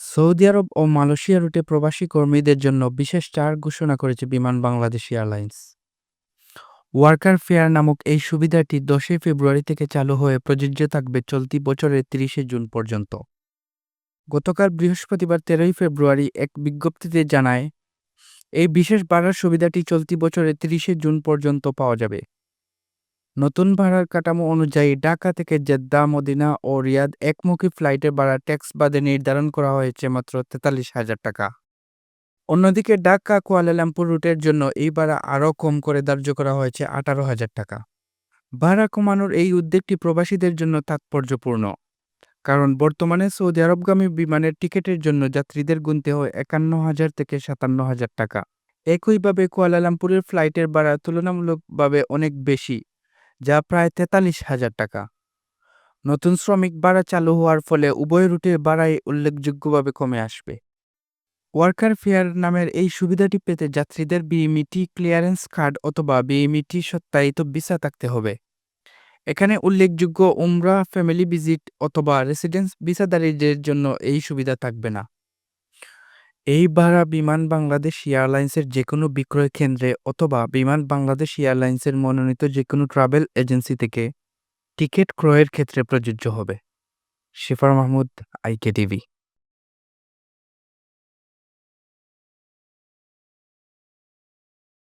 Saudi আরব ও Malaysia রুটে প্রবাসী কর্মীদের জন্য বিশেষ ছাড় ঘোষণা করেছে বিমান বাংলাদেশ এয়ারলাইন্স। ওয়ার্কার ফেয়ার নামক এই সুবিধাটি দশই ফেব্রুয়ারি থেকে চালু হয়ে প্রযোজ্য থাকবে চলতি বছরের তিরিশে জুন পর্যন্ত। গতকাল বৃহস্পতিবার তেরোই ফেব্রুয়ারি এক বিজ্ঞপ্তিতে জানায়, এই বিশেষ ভাড়ার সুবিধাটি চলতি বছরের তিরিশে জুন পর্যন্ত পাওয়া যাবে। নতুন ভাড়ার কাঠামো অনুযায়ী ঢাকা থেকে জেদ্দা, মদিনা ও রিয়াদ একমুখী ফ্লাইটের ভাড়া ট্যাক্স বাদে নির্ধারণ করা হয়েছে মাত্র তেতাল্লিশ হাজার টাকা। অন্যদিকে ঢাকা কুয়ালালামপুর রুটের জন্য এই ভাড়া আরও কম করে ধার্য করা হয়েছে আঠারো হাজার টাকা। ভাড়া কমানোর এই উদ্যোগটি প্রবাসীদের জন্য তাৎপর্যপূর্ণ, কারণ বর্তমানে সৌদি আরবগামী বিমানের টিকিটের জন্য যাত্রীদের গুনতে হয় একান্ন হাজার থেকে সাতান্ন হাজার টাকা। একইভাবে কুয়ালালামপুরের ফ্লাইটের ভাড়া তুলনামূলকভাবে অনেক বেশি যা প্রায় তেতাল্লিশ হাজার টাকা। নতুন শ্রমিক ভাড়া চালু হওয়ার ফলে উভয় রুটের ভাড়াই উল্লেখযোগ্যভাবে কমে আসবে। ওয়ার্কার ফেয়ার নামের এই সুবিধাটি পেতে যাত্রীদের বিএমইটি ক্লিয়ারেন্স কার্ড অথবা বিএমইটি সত্যায়িত ভিসা থাকতে হবে। এখানে উল্লেখযোগ্য উমরা, ফ্যামিলি ভিজিট অথবা রেসিডেন্স ভিসাধারীদের জন্য এই সুবিধা থাকবে না। এই ভাড়া বিমান বাংলাদেশ এয়ারলাইন্সের যে কোনো বিক্রয় কেন্দ্রে অথবা বিমান বাংলাদেশ এয়ারলাইন্সের মনোনীত যে কোনো ট্রাভেল এজেন্সি থেকে টিকিট ক্রয়ের ক্ষেত্রে প্রযোজ্য হবে। শেফার মাহমুদ আইকে টিভি